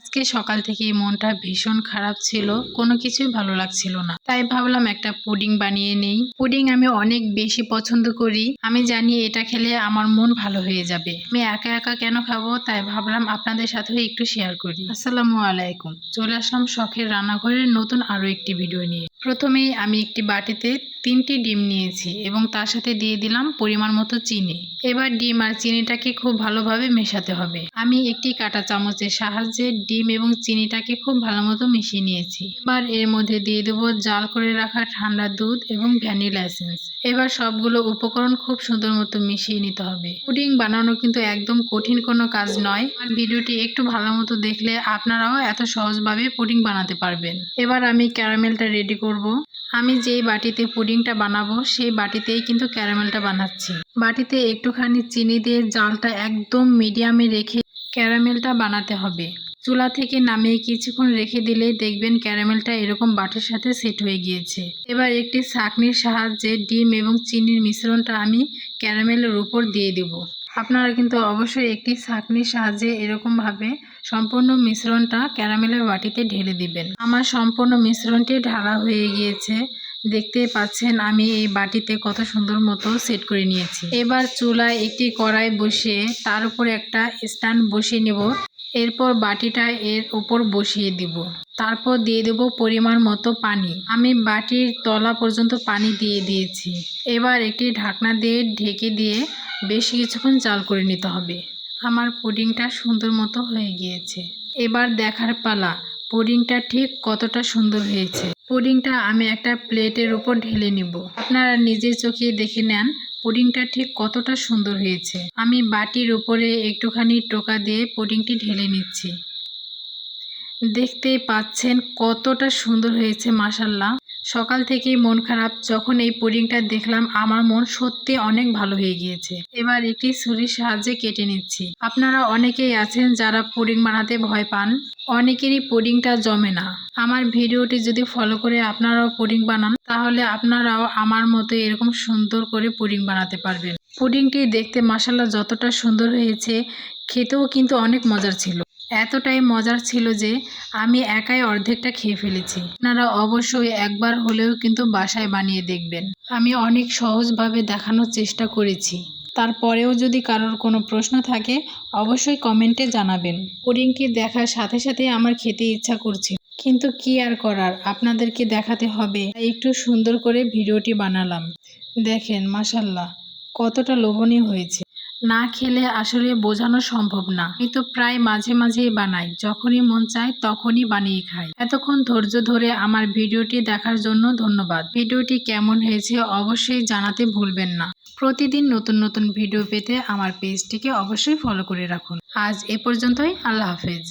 আজকে সকাল থেকে মনটা ভীষণ খারাপ ছিল, কোনো কিছুই ভালো লাগছিল না। তাই ভাবলাম একটা পুডিং বানিয়ে নেই। পুডিং আমি অনেক বেশি পছন্দ করি। আমি জানি এটা খেলে আমার মন ভালো হয়ে যাবে। আমি একা একা কেন খাব? তাই ভাবলাম আপনাদের সাথে একটু শেয়ার করি। আসসালামু আলাইকুম। চলে আসলাম শখের রান্নাঘরের নতুন আরও একটি ভিডিও নিয়ে। প্রথমেই আমি একটি বাটিতে তিনটি ডিম নিয়েছি এবং তার সাথে দিয়ে দিলাম পরিমাণ মতো চিনি। এবার ডিম আর চিনিটাকে খুব ভালোভাবে মেশাতে হবে। আমি একটি কাঁটা চামচের সাহায্যে ডিম এবং চিনিটাকে খুব ভালো মতো মিশিয়ে নিয়েছি। এবার এর মধ্যে দিয়ে দেবো জাল করে রাখা ঠান্ডা দুধ এবং ভ্যানিলা এসেন্স। এবার সবগুলো উপকরণ খুব সুন্দর মতো মিশিয়ে নিতে হবে। পুডিং বানানো কিন্তু একদম কঠিন কোনো কাজ নয়। আর ভিডিওটি একটু ভালো মতো দেখলে আপনারাও এত সহজভাবে পুডিং বানাতে পারবেন। এবার আমি ক্যারামেলটা রেডি করব। আমি যেই বাটিতে পুডিংটা বানাবো, সেই বাটিতেই কিন্তু ক্যারামেলটা বানাচ্ছি। বাটিতে একটুখানি চিনি দিয়ে জালটা একদম মিডিয়ামে রেখে ক্যারামেলটা বানাতে হবে। চুলা থেকে নামিয়ে কিছুক্ষণ রেখে দিলেই দেখবেন ক্যারামেলটা এরকম বাটির সাথে সেট হয়ে গিয়েছে। এবার একটি ছাঁকনির সাহায্যে ডিম এবং চিনির মিশ্রণটা আমি ক্যারামেলের উপর দিয়ে দিব। আপনারা কিন্তু অবশ্যই একটি ছাঁকনির সাহায্যে এরকমভাবে সম্পূর্ণ মিশ্রণটা ক্যারামেলের বাটিতে ঢেলে দিবেন। আমার সম্পূর্ণ মিশ্রণটি ঢালা হয়ে গিয়েছে। দেখতে পাচ্ছেন আমি এই বাটিতে কত সুন্দর মতো সেট করে নিয়েছি। এবার চুলায় একটি কড়াই বসিয়ে তার উপর একটা স্ট্যান্ড বসিয়ে নেব। এরপর বাটিটা এর উপর বসিয়ে দিব। তারপর দিয়ে দেব পরিমাণ মতো পানি। আমি বাটির তলা পর্যন্ত পানি দিয়ে দিয়েছি। এবার একটি ঢাকনা দিয়ে ঢেকে দিয়ে বেশ কিছুক্ষণ চাল করে নিতে হবে। আমার পুডিংটা সুন্দর মতো হয়ে গিয়েছে। এবার দেখার পালা। পুডিংটা ঠিক কতটা সুন্দর হয়েছে। পুডিংটা আমি একটা প্লেটের উপর ঢেলে নিব। আপনারা নিজের চোখে দেখে নেন, পুডিংটা ঠিক কতটা সুন্দর হয়েছে। আমি বাটির উপরে একটুখানি টোকা দিয়ে পুডিংটি ঢেলে নিচ্ছি। দেখতে পাচ্ছেন কতটা সুন্দর হয়েছে মাসাল্লাহ সকাল থেকেই মন খারাপ। যখন এই পুডিংটা দেখলাম, আমার মন সত্যি অনেক ভালো হয়ে গিয়েছে। এবার একটি ছুরির সাহায্যে কেটে নিচ্ছি। আপনারা অনেকেই আছেন যারা পুডিং বানাতে ভয় পান। অনেকেরই পুডিংটা জমে না। আমার ভিডিওটি যদি ফলো করে আপনারাও পুডিং বানান, তাহলে আপনারাও আমার মতো এরকম সুন্দর করে পুডিং বানাতে পারবেন। পুডিংটি দেখতে মাসাল্লাহ যতটা সুন্দর হয়েছে, খেতেও কিন্তু অনেক মজার ছিল। এতটাই মজার ছিল যে আমি একাই অর্ধেকটা খেয়ে ফেলেছি। আপনারা অবশ্যই একবার হলেও কিন্তু বাসায় বানিয়ে দেখবেন। আমি অনেক সহজভাবে দেখানোর চেষ্টা করেছি। তারপরেও যদি কারোর কোনো প্রশ্ন থাকে, অবশ্যই কমেন্টে জানাবেন। পুডিংটি দেখার সাথে সাথে আমার খেতে ইচ্ছা করছে। কিন্তু কি আর করার, আপনাদেরকে দেখাতে হবে। একটু সুন্দর করে ভিডিওটি বানালাম। দেখেন মাসাল্লাহ কতটা লোভনীয় হয়েছে। না খেলে আসলে বোঝানো সম্ভব না। আমি তো প্রায় মাঝে মাঝেই বানাই। যখনই মন চায় তখনই বানিয়ে খাই। এতক্ষণ ধৈর্য ধরে আমার ভিডিওটি দেখার জন্য ধন্যবাদ। ভিডিওটি কেমন হয়েছে অবশ্যই জানাতে ভুলবেন না। প্রতিদিন নতুন নতুন ভিডিও পেতে আমার পেজটিকে অবশ্যই ফলো করে রাখুন। আজ এ পর্যন্তই। আল্লাহ হাফেজ।